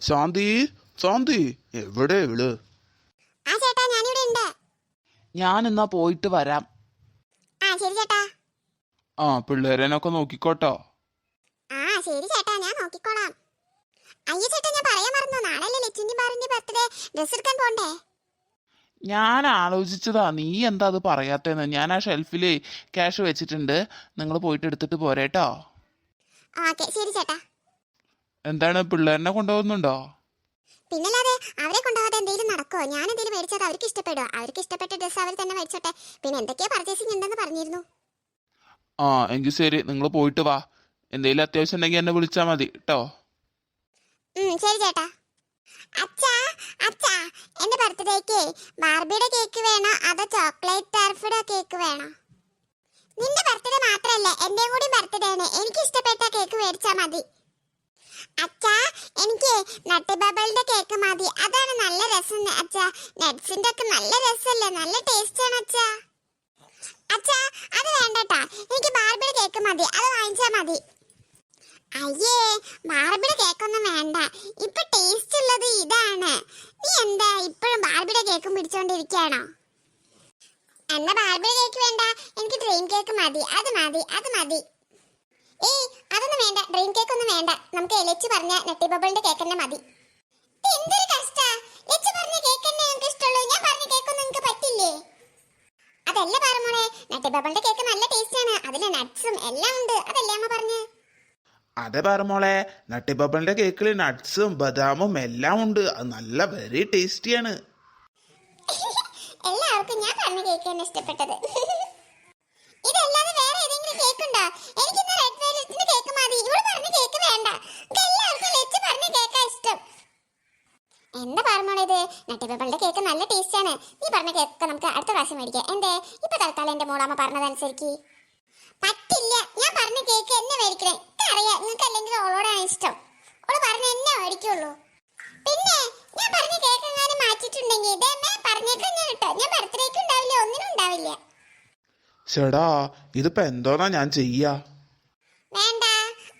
ശാന്തി ശാന്തി എവിടെ ഇവൾ? ആ ചേട്ടാ ഞാനിവിടെ ഉണ്ട്. ഞാൻ എന്നാ പോയിട്ട് വരാം. ആ ശരി ചേട്ടാ. ആ പിള്ളേരനൊക്കെ നോക്കിക്കോട്ടോ. ആ ശരി ചേട്ടാ ഞാൻ നോക്കിക്കോളാം. അയ്യോ ചേട്ടാ ഞാൻ പറയാൻ മറന്നു. നാളെയല്ലേ ലച്ചുവിന്റെ ബാറിന്റെ ബർത്ത്ഡേ ഡ്രസ് എടുക്കാൻ പോണ്ടേ? ഞാൻ ആലോചിച്ചതാ നീ എന്താ അത് പറയാത്തേന്ന്? ഞാൻ ആ ഷെൽഫിൽ ക്യാഷ് വെച്ചിട്ടുണ്ട്. നിങ്ങൾ പോയിട്ട് എടുത്തിട്ട് പോരേട്ടോ. ഓക്കെ ശരി ചേട്ടാ. എന്താണ് പിള്ളേരനെ കൊണ്ടുപോകുന്നുണ്ടോ? പിന്നല്ലാതെ അവരെ കൊണ്ടുപോകാതെ എന്തെങ്കിലും നടക്കോ ഞാൻ എന്തെങ്കിലും മേടിച്ചാൽ അവർക്ക് ഇഷ്ടപ്പെടുമോ അവർക്ക് ഇഷ്ടപ്പെട്ട ഡ്രസ്സ് അവർ തന്നെ മേടിച്ചോട്ടെ. പിന്നെ എന്തൊക്കെയാ പർച്ചേസിംഗ് ഉണ്ടെന്ന് പറഞ്ഞിരുന്നു. ആ എങ്കിൽ ശരി. നിങ്ങൾ പോയിട്ട് വാ. എന്തെങ്കിലും അത്യാവശ്യം ഉണ്ടെങ്കിൽ എന്നെ വിളിച്ചാൽ മതി. കേട്ടോ ശരി ചേട്ടാ. അച്ഛാ അച്ഛാ എന്റെ ബർത്ത്ഡേക്ക് ബാർബിയുടെ കേക്ക് വേണോ? അതോ ചോക്ലേറ്റ് ടർഫിയുടെ കേക്ക് വേണോ? നിന്റെ ബർത്ത്ഡേ മാത്രമല്ല എന്റെയും കൂടി ബർത്ത്ഡേ ആണ്. എനിക്ക് ഇഷ്ടപ്പെട്ട കേക്ക് മേടിച്ചാ മതി. അച്ഛാ എനിക്ക് നട്ടി ബബിളിന്റെ കേക്ക് മതി. അതാണ് നല്ല രസം അച്ഛാ. നട്സിന്റെ ഒക്കെ നല്ല രസമല്ലേ നല്ല ടേസ്റ്റ് ആണ് അച്ഛാ. അച്ഛാ അത് വേണ്ടട്ടാ. എനിക്ക് ബാർബിയുടെ കേക്ക് മതി. അത് വാങ്ങിച്ചാ മതി. അയ്യേ ബാർബിയുടെ കേക്കൊന്നും വേണ്ട. ഇപ്പൊ ടേസ്റ്റ് ഉള്ളത് ഇതാണ്. നീ എന്താ ഇപ്പോഴും ബാർബിയുടെ കേക്കും പിടിച്ചോണ്ടിരിക്കുകയാണോ എന്നാ ബാർബിയുടെ കേക്ക് വേണ്ട. എനിക്ക് ഡ്രീം കേക്ക് മതി. അത് മതി. അത് മതി. ഏയ് അതൊന്നും വേണ്ട. ഡ്രീം കേക്ക് ഒന്നും വേണ്ട. നമുക്ക് എലച്ച് പറഞ്ഞ നെട്ടി ബബിളിന്റെ കേക്ക് തന്നെ മതി. എന്തൊരു കഷ്ടാ? ലച്ചു പറഞ്ഞ കേക്ക് തന്നെ നിങ്ങൾക്ക് ഇഷ്ടമുള്ളൂ. ഞാൻ പറഞ്ഞ കേക്കൊന്നും നിങ്ങൾക്ക് പറ്റില്ലേ? അതല്ല പറമോളെ. നട്ടി ബബിളിന്റെ കേക്ക് നല്ല ടേസ്റ്റ് ആണ്. അതിലെ നട്ട്സും എല്ലാം ഉണ്ട്. അതല്ലേ അമ്മ പറഞ്ഞേ? അതെ പറ മോളെ നട്ടിബബിളിന്റെ കേക്കിൽ നട്ട്സും ബദാമും എല്ലാം ഉണ്ട്. അത് നല്ല വെരി ടേസ്റ്റിയാണ് എല്ലാവർക്കും ഞാൻ പറഞ്ഞ കേക്ക് തന്നെ ഇഷ്ടപ്പെട്ടത്. ഇതല്ലാതെ വേറെ ഏതെങ്കിലും കേക്ക് ഉണ്ടോ? എനിക്ക് ഇന്ന് റെഡ് വെൽവെറ്റിന്റെ കേക്ക് മതി ഇവൾ പറഞ്ഞ കേക്ക് കേക്കാ നല്ല ടേസ്റ്റ് ആണ്. നീ പറഞ്ഞ കേക്ക് നമുക്ക് അടുത്ത പ്രാവശ്യം മേടിക്കാം. എന്തേ? ഇപ്പൊ തൽക്കാലം എന്റെ മോളാമ്മ പറഞ്ഞതനുസരിച്ച് പറ്റില്ല. ഞാൻ പറഞ്ഞ കേക്ക് എന്നെ മേടിക്കണേ. അറിയാം നിങ്ങൾക്ക് അല്ലെങ്കിൽ ഓളോടാണ് ഇഷ്ടം. ഓൾ പറഞ്ഞ എന്നെ മേടിക്കുള്ളൂ. പിന്നെ ഞാൻ പറഞ്ഞ കേക്ക് എങ്ങാനും മാറ്റിയിട്ടുണ്ടെങ്കിൽ ഇതേമേ പറഞ്ഞേക്കാൻ ഞാൻ കേട്ടോ. ഞാൻ ബർത്ത്ഡേക്ക് ഉണ്ടാവില്ല ഒന്നിനും ഉണ്ടാവില്ല. ചേടാ ഇതിപ്പോ എന്തോന്നാ ഞാൻ ചെയ്യാ വേണ്ട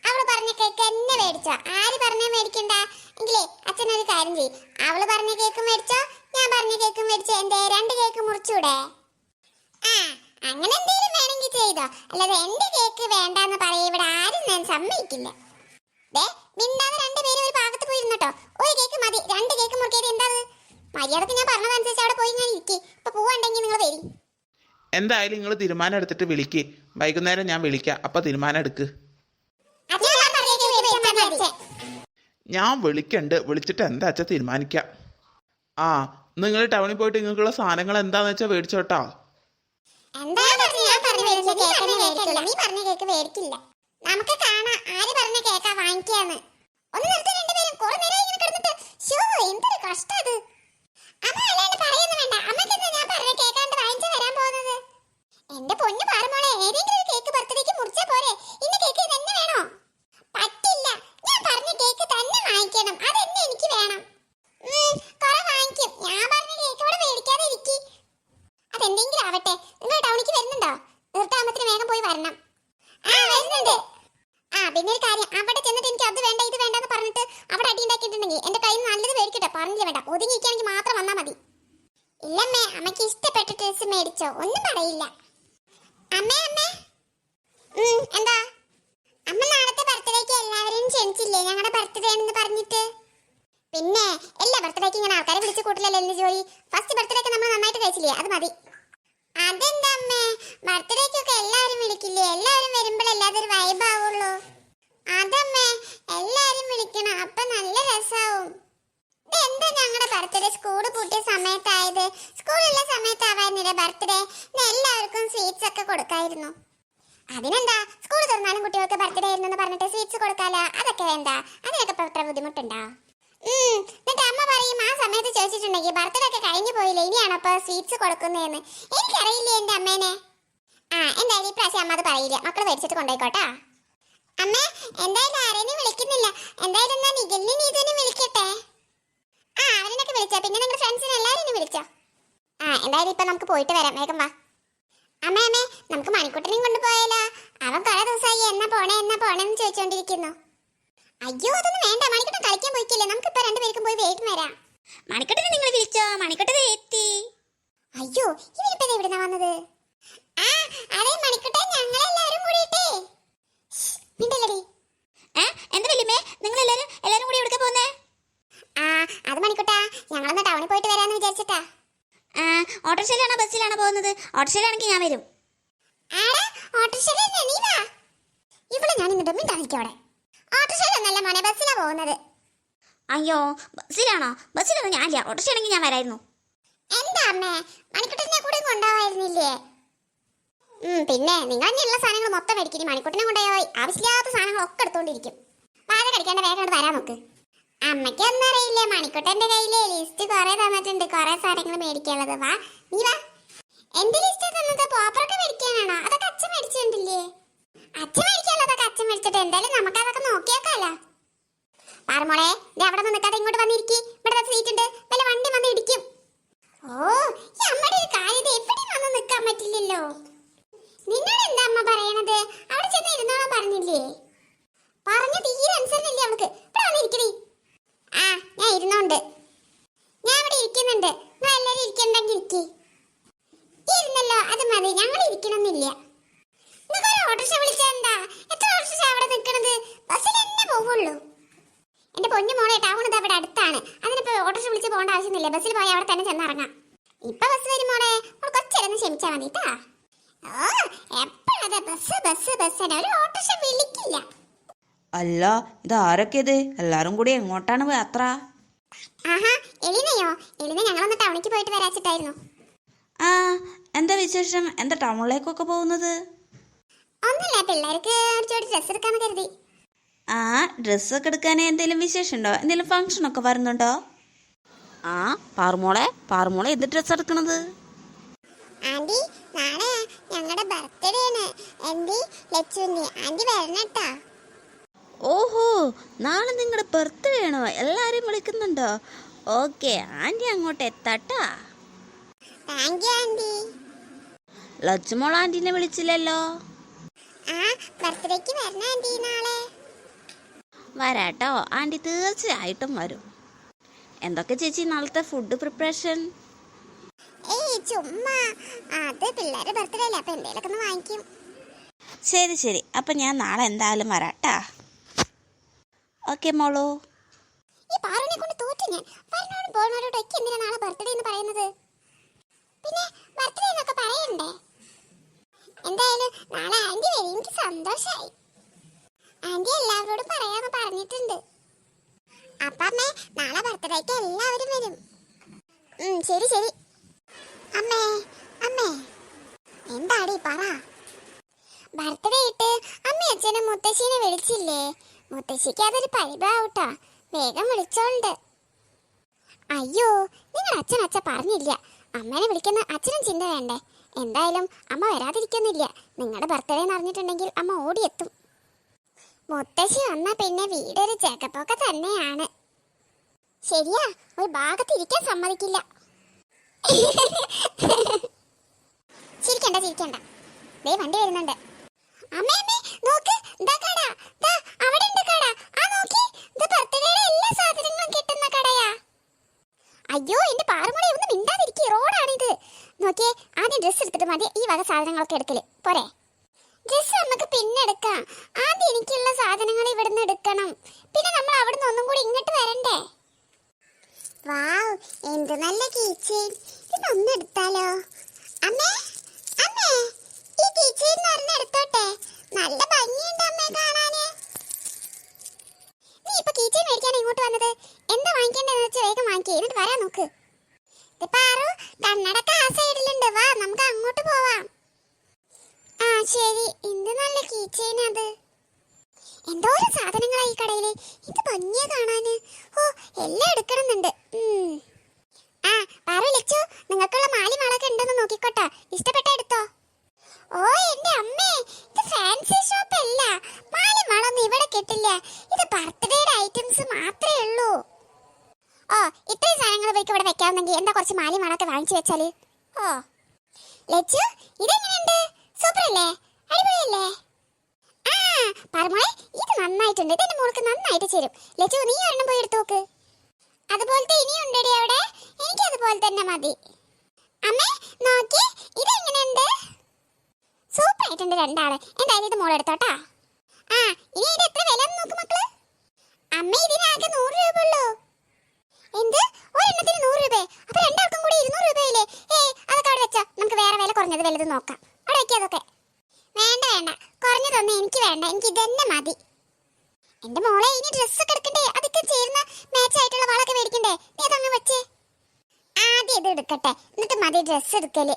അവൾ പറഞ്ഞ കേക്ക് എന്നെ മേടിച്ചോ ആര് പറഞ്ഞ മേടിക്കണ്ട എങ്കിലേ അച്ഛനൊരു കാര്യം ചെയ് അവൾ പറഞ്ഞ കേക്ക് മേടിച്ചോ ഞാൻ പറഞ്ഞ എന്തേ രണ്ട് കേക്ക് മുറിച്ചൂടെ? ആ അങ്ങനെ എന്തെങ്കിലും വേണമെങ്കിൽ ചെയ്തോ. അല്ലാതെ എന്റെ കേക്ക് വേണ്ടാന്ന് പറയ ഇവിടെ ആരും ഞാൻ സമ്മതിക്കില്ല. ദേ മിണ്ടാതെ രണ്ടുപേരും ഒരു ഭാഗത്ത് പോയിരുന്നട്ടോ. ഒരു കേക്ക് മതി രണ്ട് കേക്ക് മുറിക്കിയത് എന്താ മര്യാദയ്ക്ക് ഞാൻ പറഞ്ഞതനുസരിച്ച് അവിടെ പോയി ഞാൻ ഇരിക്കേ. ഇപ്പൊ പോവാണ്ടെങ്കിൽ നിങ്ങൾ വരി. എന്തായാലും നിങ്ങൾ തീരുമാനം എടുത്തിട്ട് വിളിക്ക്. വൈകുന്നേരം ഞാൻ വിളിക്കാം. അപ്പൊ തീരുമാനം എടുക്ക്. ഞാൻ വിളിക്കണ്ട്. വിളിച്ചിട്ട് എന്താ അച്ഛ തീരുമാനിക്കാം? ആ നിങ്ങൾ ടൗണിൽ പോയിട്ട് നിങ്ങൾക്കുള്ള സാധനങ്ങൾ എന്താന്ന് വെച്ചാൽ മേടിച്ചോട്ടോ. നമുക്ക് ആര് ഒന്ന് നിർത്തി നേരം കിടന്നിട്ട്. എന്തൊരു അമ്മ വേണ്ട. അമ്മയ്ക്ക് ഞാൻ വരാൻ പോകുന്നത്. എന്റെ പൊന്നു പാറമോളെ ഏതെങ്കിലും കേക്ക് ബർത്ത്ഡേക്ക് മുറിച്ചാ പോരെ. ഇന്ന് കേക്ക് തന്നെ വേണോ പറ്റില്ല ഞാൻ പറഞ്ഞ കേക്ക് തന്നെ വാങ്ങിക്കണം അതെന്നെ എനിക്ക് വേണം ഉം, കുറെ വാങ്ങിക്കും ഞാൻ പറഞ്ഞ കേക്ക് ഇവിടെ മേടിക്കാതെ ഇരിക്കി അതെന്തെങ്കിലും ആവട്ടെ നിങ്ങൾ ടൗണിക്ക് വരുന്നുണ്ടോ നിർത്താമത്തിന് വേഗം പോയി വരണം ആ വരുന്നുണ്ട് ആ പിന്നെ ഒരു കാര്യം അവിടെ ചെന്നിട്ട് എനിക്ക് അത് വേണ്ട ഇത് വേണ്ടെന്ന് പറഞ്ഞിട്ട് അവിടെ അടി ഉണ്ടാക്കിയിട്ടുണ്ടെങ്കിൽ എന്റെ കയ്യിൽ നിന്ന് നല്ലത് മേടിക്കട്ടെ പറഞ്ഞില്ല വേണ്ട ഒതുങ്ങിയിരിക്കുകയാണെങ്കിൽ മാത്രം വന്നാൽ മതി ഇല്ലമ്മേ അമ്മയ്ക്ക് ഇഷ്ടപ്പെട്ട ഡ്രസ് മേടിച്ചോ ഒന്നും പറയില്ല അമ്മേ അമ്മേ ഉം, എന്താ അമ്മ നാളത്തെ ബർത്ത്ഡേക്ക് എല്ലാവരെയും ക്ഷണിച്ചില്ലേ ഞങ്ങളുടെ ബർത്ത്ഡേ ആണെന്ന് പറഞ്ഞിട്ട്. പിന്നെ എല്ലാ ബർത്ത്ഡേക്ക് ഇങ്ങനെ ആൾക്കാരെ വിളിച്ച് കൂട്ടില്ലല്ലോ എന്ത് ജോലി? ഫസ്റ്റ് ബർത്ത്ഡേക്ക് നമ്മൾ നന്നായിട്ട് കഴിച്ചില്ലേ? അത് മതി. അതെന്താ അമ്മേ? ബർത്ത്ഡേക്കൊക്കെ എല്ലാവരും വിളിക്കില്ലേ? എല്ലാവരും വരുമ്പോഴല്ലേ അതൊരു വൈബ് ആവുള്ളൂ. അതമ്മേ എല്ലാവരും വിളിക്കണം. അപ്പൊ നല്ല രസാവും. എന്താ ഞങ്ങളുടെ ബർത്ത്ഡേ സ്കൂൾ പൂട്ടിയ സമയത്തായത്? സ്കൂളുള്ള സമയത്താവായിരുന്നില്ലേ ബർത്ത്ഡേ എല്ലാവർക്കും സ്വീറ്റ്സ് ഒക്കെ കൊടുക്കായിരുന്നു. അതിനെന്താ? സ്കൂൾ തുറന്നാലും കുട്ടികൾക്ക് ബർത്ത്ഡേ ആയിരുന്നു പറഞ്ഞിട്ട് സ്വീറ്റ്സ് കൊടുക്കാലോ അതൊക്കെ വേണ്ട. അതിനൊക്കെ ഇപ്പൊ എത്ര ബുദ്ധിമുട്ടുണ്ടോ? അമ്മ പറയും ആ സമയത്ത് ചോദിച്ചിട്ടുണ്ടെങ്കിൽ ബർത്ത്ഡേ ഒക്കെ കഴിഞ്ഞു പോയില്ലേ? ഇനിയാണോ ഇപ്പൊ സ്വീറ്റ്സ് കൊടുക്കുന്നതെന്ന്? എനിക്കറിയില്ലേ എന്റെ അമ്മേനെ. ആ എന്തായാലും ഇപ്രാവശ്യം അമ്മ അത് പറയില്ല. മക്കളെ മേടിച്ചിട്ട് കൊണ്ടുപോയിക്കോട്ടാ. അമ്മേ എന്തായാലും ആരെയും വിളിക്കുന്നില്ല. എന്തായാലും എന്നാ നിഖിലിനെ തന്നെ വിളിക്കട്ടെ. ആ അവരിനൊക്കെ വിളിച്ചോ. പിന്നെ നിങ്ങളുടെ ഫ്രണ്ട്സിനെ എല്ലാവരും വിളിച്ചോ. ആ എന്തായാലും ഇപ്പൊ നമുക്ക് പോയിട്ട് വരാം. വേഗം വാ. അമ്മേ അമ്മേ നമുക്ക് മണിക്കുട്ടനെയും കൊണ്ടുപോയാലോ? അവൻ കുറെ ദിവസമായി എന്നാ പോണേ എന്നാ പോണേന്ന് ചോദിച്ചുകൊണ്ടിരിക്കുന്നു അയ്യോ അതൊന്നും വേണ്ട. മണിക്കുട്ടൻ കളിക്കാൻ പോയിക്കില്ലേ? നമുക്ക് ഇപ്പൊ രണ്ടുപേർക്കും പോയി വേഗം വരാം. മണിക്കുട്ടനെ നിങ്ങൾ വിളിച്ചോ? മണിക്കുട്ടൻ എത്തി. അയ്യോ ഇവനിപ്പോ എവിടെ എവിടുന്നാ വന്നത്? ആ അതെ മണിക്കുട്ടൻ ഞങ്ങളെല്ലാവരും കൂടിയിട്ടേ. മിണ്ടല്ലടി. ഏ എന്താ വലിയമേ നിങ്ങൾ എല്ലാരും എല്ലാരും കൂടി എവിടെ പോകുന്നേ ആ അത് മണിക്കുട്ടാ. ഞങ്ങളൊന്ന് ടൗണിൽ പോയിട്ട് വരാന്ന് വിചാരിച്ചിട്ടാ. ഓട്ടോറിക്ഷയിലാണോ ബസ്സിലാണോ പോകുന്നത്? ഓട്ടോറിക്ഷയിലാണെങ്കിൽ ഞാൻ വരും. ഇവിടെ ഞാൻ ഇന്നിട്ട് മിണ്ടാതിരിക്കോടെ ഓട്ടോറിക്ഷയിലൊന്നല്ല മോനെ ബസ്സിലാ പോകുന്നത്. അയ്യോ ബസ്സിലാണോ? ബസ്സിലൊന്നും ഞാനില്ല ഓട്ടോറിക്ഷയാണെങ്കിൽ ഞാൻ വരായിരുന്നു. എന്താ അമ്മേ? മണിക്കുട്ടനെ കൂടെ കൊണ്ടുപോവായിരുന്നില്ലേ? പിന്നെ നിങ്ങൾ തന്നെയുള്ള സാധനങ്ങൾ മൊത്തം മേടിക്കും. മണിക്കുട്ടനെ കൊണ്ടുപോയി ആവശ്യമില്ലാത്ത സാധനങ്ങളൊക്കെ എടുത്തോണ്ടിരിക്കും. വാഴ കടിക്കേണ്ട വേഗം വരാൻ നോക്ക് അമ്മയ്ക്ക് അറിയില്ല. മണിക്കുട്ടന്റെ കയ്യിൽ ലിസ്റ്റ് കുറെ തന്നിട്ടുണ്ട്. കുറെ സാധനങ്ങൾ മേടിക്കാനുള്ളത്. വാ നീ വാ. എന്റെ ലിസ്റ്റ് തന്നത് പോപ്പറൊക്കെ മേടിക്കാനാണോ? അതൊക്കെ അച്ഛൻ മേടിച്ചിട്ടില്ലേ അച്ഛൻ മേടിക്കാനുള്ളതൊക്കെ അച്ഛൻ മേടിച്ചിട്ട് എന്തായാലും നമുക്ക് അതൊക്കെ നോക്കിയേക്കാലോ പാറമോളെ ദേ അവിടെ നിൽക്കാതെ ഇങ്ങോട്ട് വന്നിരിക്കി. ഇവിടെ സീറ്റ് ഉണ്ട്. വല്ല വണ്ടി വന്ന് ഇടിക്കും. ഓ ഈ അമ്മയുടെ ഒരു കാര്യം ഇത് എവിടെയും വന്ന് നിൽക്കാൻ പറ്റില്ലല്ലോ നിന്നോട് എന്താ അമ്മ പറയണത് അവിടെ ചെന്ന് ഇരുന്നോളാൻ പറഞ്ഞില്ലേ പറഞ്ഞ തീരെ അനുസരണല്ലേ അവൾക്ക് ഇവിടെ വന്നിരിക്കണേ ആ ഞാൻ ഇരുന്നോണ്ട് ഞാൻ ഇവിടെ ഇരിക്കുന്നുണ്ട് നിങ്ങൾ എല്ലാവരും ഇരിക്കണ്ടെങ്കിൽ ഇരിക്കി ഇരുന്നല്ലോ അത് മതി ഞങ്ങൾ ഇരിക്കണമെന്നില്ല നിങ്ങൾക്ക് ഒരു ഓട്ടോറിക്ഷ വിളിച്ചാൽ എന്താ എത്ര ഓട്ടോറിക്ഷ അവിടെ നിൽക്കണത് ബസ്സിൽ തന്നെ പോവുള്ളൂ എന്റെ പൊന്നു മോളെ ടൗൺ ഇത് അവിടെ അടുത്താണ് അതിനിപ്പോ ഓട്ടോറിക്ഷ വിളിച്ച് പോകേണ്ട ആവശ്യമൊന്നുമില്ല. ബസ്സിൽ പോയി അവിടെ തന്നെ ചെന്നിറങ്ങാം ഇപ്പൊ ബസ് വരുമോടെ മോൾ കൊച്ചിരുന്ന് ക്ഷമിച്ചാ മതി. ഓ എപ്പോഴതെ? ബസ് ബസ് ബസ് ഒരു ഓട്ടോറിക്ഷ വിളിക്കില്ല. അല്ല ഇത് ആരൊക്കെ ഇത് എല്ലാരും കൂടി എങ്ങോട്ടാണ് യാത്ര ആഹാ എലിനയോ? എലിന ഞങ്ങളൊന്ന് ടൗണിക്ക് പോയിട്ട് വരാച്ചിട്ടായിരുന്നു. ആ എന്താ വിശേഷം? എന്താ ടൗണിലേക്കൊക്കെ പോകുന്നത്? ഒന്നുമില്ല പിള്ളേർക്ക് ഒരു ജോഡി ഡ്രസ്സ് എടുക്കാന്ന് കരുതി. ആ ഡ്രസ്സൊക്കെ എടുക്കാൻ എന്തെങ്കിലും വിശേഷമുണ്ടോ? എന്തെങ്കിലും ഫംഗ്ഷനൊക്കെ വരുന്നുണ്ടോ? ആ പാറുമോളെ പാറുമോളെ എന്ത് ഡ്രസ് എടുക്കണത്? ആന്റി നാളെ ഞങ്ങളുടെ ബർത്ത്ഡേ ആണ് ആന്റി ആന്റി വരണട്ടാ ഓഹോ നാളെ നിങ്ങളുടെ ബർത്ത്ഡേ ആണോ? എല്ലാരും വിളിക്കുന്നുണ്ടോ? ഓക്കെ ആന്റി അങ്ങോട്ട് എത്താട്ടാ. Thank you aunty. ലച്ചുമോൾ ആന്റിനെ വിളിച്ചില്ലല്ലോ. ആ ബർത്ത്ഡേക്ക് വരണ ആന്റി നാളെ. വരാട്ടോ. ആന്റി തീർച്ചയായിട്ടും വരും. എന്തൊക്കെ ചേച്ചി നാളത്തെ ഫുഡ് പ്രിപ്പറേഷൻ ഏയ് ചുമ്മാ. അത് പിള്ളേരുടെ ബർത്ത്ഡേ അല്ലേ അപ്പൊ എന്തെങ്കിലും ഒന്ന് വാങ്ങിക്കും. ശരി ശരി. അപ്പം ഞാൻ നാളെ എന്തായാലും വരാട്ടാ. ഓക്കെ മോളോ. ഈ പാറുവിനെ കൊണ്ട് തോറ്റു ഞാൻ. പറഞ്ഞോടും പോണോടും ഒക്കെ എന്തിനാ നാളെ ബർത്ത്ഡേ എന്ന് പറയുന്നത്? പിന്നെ ബർത്ത്ഡേ എന്നൊക്കെ പറയണ്ടേ? എന്തായാലും നാളെ ആന്റി വരും. എനിക്ക് സന്തോഷായി. ആന്റി എല്ലാവരോടും പറയാന്ന് പറഞ്ഞിട്ടുണ്ട്. അപ്പമ്മേ നാളെ ബർത്ത്ഡേക്ക് എല്ലാവരും വരും. ശരി ശരി. അമ്മേ അമ്മേ. എന്താടി പറ? ബർത്ത്ഡേ ഇട്ട് അമ്മ അച്ഛനും മുത്തശ്ശീനെ വിളിച്ചില്ലേ? മുത്തശ്ശിക്ക് അതൊരു പരിഭാവട്ടാ വേഗം വിളിച്ചോണ്ട്. അയ്യോ നിങ്ങൾ അച്ഛൻ അച്ഛ പറഞ്ഞില്ല. അമ്മനെ വിളിക്കുന്ന അച്ഛനും ചിന്ത വേണ്ടേ. എന്തായാലും അമ്മ വരാതിരിക്കുന്നില്ല. നിങ്ങളുടെ ബർത്ത്ഡേ എന്ന് അമ്മ ഓടിയെത്തും. മുത്തശ്ശി വന്ന പിന്നെ വീടൊരു ചേക്കപ്പൊക്കെ തന്നെയാണ്. ശരിയാ ഒരു ഭാഗത്ത് ഇരിക്കാൻ സമ്മതിക്കില്ല. ചിരിക്കണ്ട ചിരിക്കണ്ട. ദേ വണ്ടി വരുന്നുണ്ട്. അമ്മേ അമ്മേ നോക്ക്. ദാ കട. ദാ അവിടെ ഉണ്ട് കട. ആ നോക്കി. ഇത് ബർത്ത്ഡേയുടെ എല്ലാ സാധനങ്ങളും കിട്ടുന്ന കടയാ. അയ്യോ എന്റെ പാറമുളി ഒന്ന് മിണ്ടാതിരിക്കി. റോഡാണിത്. നോക്കിയേ ആദ്യം ഡ്രസ്സ് എടുത്തിട്ട് മതി. ഈ വക സാധനങ്ങളൊക്കെ എടുക്കൽ. പോരെ. ഡ്രസ്സ് നമുക്ക് പിന്നെ എടുക്കാം. ആദ്യം എനിക്കുള്ള സാധനങ്ങൾ ഇവിടുന്ന് എടുക്കണം പിന്നെ നമ്മൾ അവിടുന്ന് ഒന്നും കൂടി ഇങ്ങോട്ട് വരണ്ടേ വാവ് എന്ത് നല്ല കീച്ചെയിൻ ഇതൊന്ന് എടുത്താലോ? അമ്മേ അമ്മേ ഈ കീച്ചെയിൻ ഒരെണ്ണം എടുത്തോട്ടെ. നല്ല ഭംഗിയുണ്ട് അമ്മേ കാണാന്. നീ ഇപ്പൊ കീച്ചെയിൻ മേടിക്കാൻ ഇങ്ങോട്ട് വന്നത്? എന്താ വാങ്ങിക്കേണ്ടതെന്ന് വെച്ചാൽ വേഗം വാങ്ങിക്കുക എന്നിട്ട് വരാൻ നോക്ക്. പാറു കണ്ണടക്ക ആ സൈഡിലുണ്ട് വാ നമുക്ക് അങ്ങോട്ട് പോവാം. ആ ശരി. എന്ത് നല്ല കീച്ചെയിൻ അത്. എന്തോരം സാധനങ്ങളാ ഈ കടയിൽ. ഇത് ഭംഗിയാ കാണാന്. ഓ എല്ലാം എടുക്കണമെന്നുണ്ട് ഉം. ആ പാറു ലച്ചു നിങ്ങൾക്കുള്ള മാലി മാളൊക്കെ ഉണ്ടെന്ന് നോക്കിക്കോട്ടോ ഇഷ്ടപ്പെട്ട എടുത്തോ ഓ എന്റെ അമ്മേ ഇത് ഫാൻസി ഷോപ്പ് അല്ല മാലി മാളൊന്നും ഇവിടെ കിട്ടില്ല ഇത് ബർത്ത്ഡേയുടെ ഐറ്റംസ് മാത്രമേ ഉള്ളൂ ഓ ഇത്രയും സാധനങ്ങൾ ഇവർക്ക് ഇവിടെ വെക്കാമെന്നെങ്കിൽ എന്താ കുറച്ച് മാലി മാളൊക്കെ വാങ്ങിച്ചു വെച്ചാൽ? ഓ. ലച്ചു ഇതെങ്ങനെയുണ്ട്? സൂപ്പർ അല്ലേ അടിപൊളിയല്ലേ? ആ പറമോളെ ഇത് നന്നായിട്ടുണ്ട്. ഇതെന്റെ മോൾക്ക് നന്നായിട്ട് ചേരും. ലച്ചു നീ ഒരെണ്ണം പോയി എടുത്തു നോക്ക്. അതുപോലത്തെ എനിക്ക് അതുപോലെ തന്നെ മതി. അമ്മേ നോക്കി. ഇത് എങ്ങനെയുണ്ട് സൂപ്പർ ആയിട്ടുണ്ട് രണ്ടാൾ. എന്തായാലും ഇത് മോളെടുത്തോട്ടാ ആ ഇനി ഇത് എത്ര വില നോക്ക് മക്കൾ? അമ്മ ഇതിനാകെ നൂറ് രൂപ ഉള്ളൂ എന്ത്? ഒരെണ്ണത്തിന് നൂറ് രൂപ അപ്പൊ രണ്ടാൾക്കും കൂടി ഇരുന്നൂറ് രൂപയില്ലേ? ഏ അതൊക്കെ അവിടെ വെച്ചോ. നമുക്ക് വേറെ വില കുറഞ്ഞത് വലുത് നോക്കാം. അവിടെ വെക്കാം അതൊക്കെ. വേണ്ട വേണ്ട. കുറഞ്ഞതൊന്നും എനിക്ക് വേണ്ട. എനിക്ക് ഇതന്നെ മതി. എന്റെ മോളെ ഇനി ഡ്രസ് ഒക്കെ എടുക്കണ്ടേ? അതൊക്കെ ചേരുന്ന മാച്ച് ആയിട്ടുള്ള വളൊക്കെ മേടിക്കണ്ടേ? നീ അതങ്ങ് വെച്ചേ. ആദ്യം ഇത് എടുക്കട്ടെ. എന്നിട്ട് മതി ഡ്രസ് എടുക്കൽ.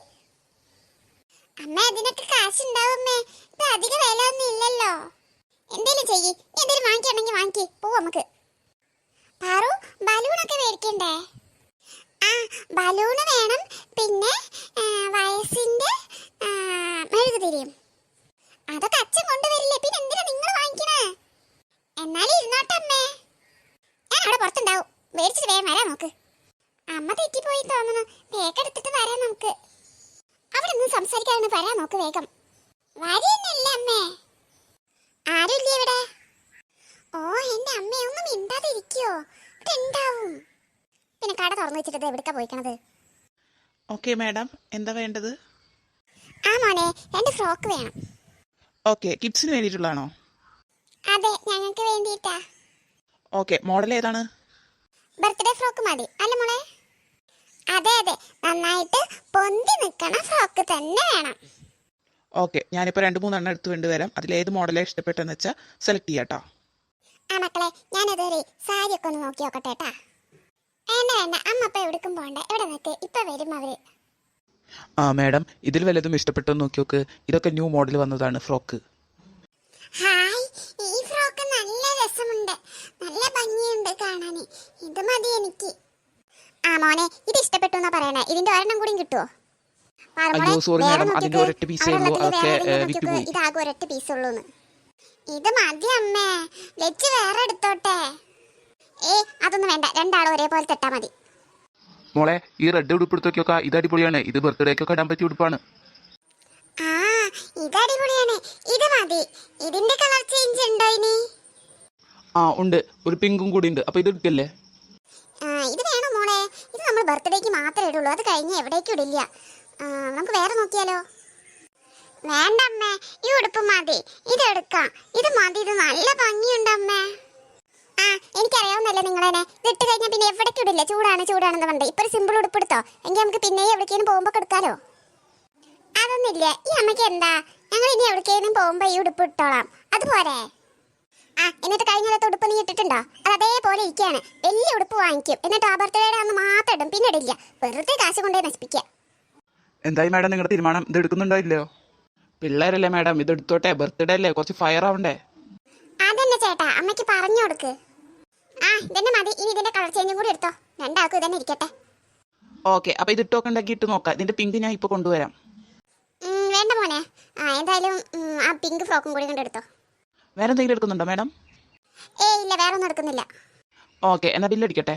അമ്മ അതിനൊക്കെ കാശ് ഉണ്ടാവുമ്മേ ഇത് അധിക വില ഒന്നും ഇല്ലല്ലോ. എന്തേലും ചെയ്യ്. നീ എന്തേലും വാങ്ങിക്കണമെങ്കിൽ വാങ്ങിക്കേ. പോവാ നമുക്ക്. പാറു ബലൂണൊക്കെ മേടിക്കണ്ടേ? ആ ബലൂണ് വേണം. പിന്നെ ആ, വയസ്സിന്റെ ആ, മെഴുകുതിരിയും അതൊക്കെ അച്ഛൻ കൊണ്ടുവരില്ലേ പിന്നെ എന്തിനാ നിങ്ങൾ വാങ്ങിക്കണേ എന്നാലും ഇരുന്നോട്ടെ അമ്മേ ഞാൻ അവിടെ പുറത്തുണ്ടാവും മേടിച്ചിട്ട് വേഗം വരാം നോക്ക് അമ്മ തെറ്റിപ്പോയി തോന്നുന്നു വേഗം എടുത്തിട്ട് വരാം നമുക്ക് അവിടെ നിന്ന് സംസാരിക്കാതെ വരാൻ നോക്ക് വേഗം വരിയെന്നല്ല അമ്മേ ആരുമില്ലേ ഇവിടെ ഓ എന്റെ അമ്മ ഒന്നും മിണ്ടാതെ ഇരിക്കോ ഉണ്ടാവും പിന്നെ കട തുറന്നു വെച്ചിട്ട് എവിടേക്കാ പോയിക്കണത്? ഓക്കെ മാഡം എന്താ വേണ്ടത്? ആ മോനെ. രണ്ട് ഫ്രോക്ക് വേണം. ഓക്കെ കിഡ്സിന് വേണ്ടിയിട്ടുള്ളതാണോ? അതെ ഞങ്ങൾക്ക് വേണ്ടിയിട്ടാ. ഓക്കെ മോഡൽ ഏതാണ്? ബർത്ത്ഡേ ഫ്രോക്ക് മതി. അല്ല മോളെ? അതെ അതെ. നന്നായിട്ട് പൊന്തി നിൽക്കണ ഫ്രോക്ക് തന്നെ വേണം. ഓക്കെ ഞാനിപ്പോൾ രണ്ട് മൂന്നെണ്ണം എടുത്ത് കൊണ്ടുവരാം അതിലേത് മോഡലാണ് ഇഷ്ടപ്പെട്ടെന്ന് വെച്ചാൽ സെലക്ട് ചെയ്യാട്ടോ ആ മക്കളെ ഞാനതൊരു സാരിയൊക്കെ ഒന്ന് നോക്കി നോക്കട്ടെ കേട്ടാ വേണ്ട വേണ്ട. അമ്മ അപ്പൊ എവിടേക്കും പോണ്ട എവിടെ നിൽക്ക് ഇപ്പൊ വരും അവർ. ആ മാഡം ഇതിൽ വല്ലതും ഇഷ്ടപ്പെട്ടോ നോക്കി നോക്ക് ഇതൊക്കെ ന്യൂ മോഡൽ വന്നതാണ് ഫ്രോക്ക്. ഹായ്. ഈ ഫ്രോക്ക് നല്ല രസമുണ്ട്. നല്ല ഭംഗിയുണ്ട് കാണാൻ ഇത് മതി എനിക്ക്. ആ മോനെ ഇത് ഇഷ്ടപ്പെട്ടു എന്നാ പറയണേ. ഇതിന്റെ ഒരെണ്ണം കൂടി കിട്ടുമോ അയ്യോ, സോറി മാഡം. അതിന്റെ ഒരൊറ്റ അവിടെ ഉള്ളൂ. അതൊക്കെ. വിറ്റുപോയി. ഇതാകെ ഒരൊറ്റ പീസ് ഉള്ളൂന്ന്. ഇത് മതി അമ്മേ. ലച്ച് വേറെ എടുത്തോട്ടെ. ഏ അതൊന്നും വേണ്ട. രണ്ടാളും ഒരേപോലെ തെട്ടാ മതി. മോളെ ഈ റെഡ് ഉടുപ്പ് എടുത്ത് നോക്കിയോക്കാ ഇത് അടിപൊളിയാണ്. ഇത് ബർത്ത്ഡേക്കൊക്കെ ഇടാൻ പറ്റിയ ഉടുപ്പാണ്. ആ ഇത് അടിപൊളിയാണ്. ഇത് മതി. ഇതിന്റെ കളർ ചേഞ്ച് ഉണ്ടോ ഇനി? ആ ഉണ്ട്. ഒരു പിങ്കും കൂടി ഉണ്ട്. അപ്പോൾ ഇത് എടുക്കല്ലേ? ആ, ഇത് വേണോ മോളെ. ഇത് നമ്മൾ ബർത്ത്ഡേക്ക് മാത്രമേ ഇടുള്ളൂ. അത് കഴിഞ്ഞ് എവിടേക്കും ഇടില്ല. ആ, നമുക്ക് വേറെ നോക്കിയാലോ? വേണ്ട അമ്മേ. ഈ ഉടുപ്പ് മതി. ഇത് എടുക്കാം. ഇത് മതി. ഇത് നല്ല ഭംഗിയുണ്ട് അമ്മേ. ആ എനിക്കറിയാവുന്നല്ലേ നിങ്ങളെന്നെ. ഇതിട്ട് കഴിഞ്ഞാൽ പിന്നെ എവിടേക്ക് ഇടില്ല? ചൂടാണ് ചൂടാണെന്ന് പറഞ്ഞത് ഇപ്പൊ ഒരു സിമ്പിൾ ഉടുപ്പ് എടുത്തോ? എങ്കിൽ നമുക്ക് പിന്നെ എവിടേക്കേലും പോകുമ്പോൾ എടുക്കാലോ അതൊന്നുമില്ല. ഈ അമ്മയ്ക്ക് എന്താ? ഞങ്ങൾ ഇനി എവിടേക്കേലും പോകുമ്പോൾ ഈ ഉടുപ്പ് ഇട്ടോളാം. അതുപോലെ ആ എന്നിട്ട് കഴിഞ്ഞ കാലത്ത് ഉടുപ്പ് നീ ഇട്ടിട്ടുണ്ടോ? അത് അതേപോലെ ഇരിക്കുകയാണ്. വലിയ ഉടുപ്പ് വാങ്ങിക്കും. എന്നിട്ട് ആ ബർത്ത്ഡേയുടെ അന്ന് മാത്രം ഇടും. പിന്നെ ഇടില്ല. വെറുതെ കാശ് കൊണ്ടേ നശിപ്പിക്കുക എന്തായി മാഡം നിങ്ങളുടെ തീരുമാനം? ഇത് എടുക്കുന്നുണ്ടോ ഇല്ലയോ? പിള്ളേരല്ലേ മാഡം? ഇത് എടുത്തോട്ടെ? ബർത്ത്ഡേ അല്ലേ? കുറച്ച് ഫയർ ആവണ്ടേ? ചേട്ടാ അമ്മയ്ക്ക് പറഞ്ഞു കൊടുക്ക്. ആ ഇതന്നെ മതി. ഇനി ഇതിന്റെ കളർ ചേഞ്ചും കൂടി എടുത്തോ. രണ്ടാൾക്കും ഇതന്നെ ഇരിക്കട്ടെ. ഓക്കെ അപ്പോൾ ഇത് ഇട്ടൊക്കെ ഉണ്ടാക്കി ഇട്ട് നോക്കാം. ഇതിന്റെ പിങ്ക് ഞാൻ ഇപ്പൊ കൊണ്ടുവരാം. വേണ്ട മോനെ. ആ എന്തായാലും ആ പിങ്ക് ഫ്രോക്കും കൂടി കൊണ്ട് എടുത്തോ. വേറെ എന്തെങ്കിലും എടുക്കുന്നുണ്ടോ മാഡം? ഏയ് ഇല്ല വേറെ ഒന്നും എടുക്കുന്നില്ല. ഓക്കെ എന്നാ ബില്ല് അടിക്കട്ടെ.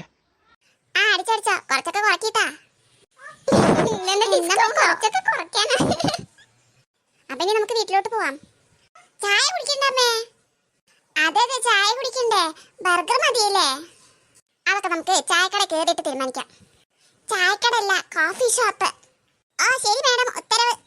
ആ അടിച്ചടിച്ചോ കുറച്ചൊക്കെ കുറക്കിട്ടാ. കുറച്ചൊക്കെ കുറയ്ക്കാനാ. അപ്പൊ ഇനി നമുക്ക് വീട്ടിലോട്ട് പോവാം. ചായ കുടിക്കണ്ടമ്മേ അതെ ചായ കുടിക്കണ്ടേ? ബർഗർ മതിയല്ലേ? അതൊക്കെ നമുക്ക് ചായക്കട കേറിയിട്ട് തീരുമാനിക്കാം. ചായക്കട അല്ല കോഫി ഷോപ്പ് ആ ശരി മാഡം. ഉത്തരവ്.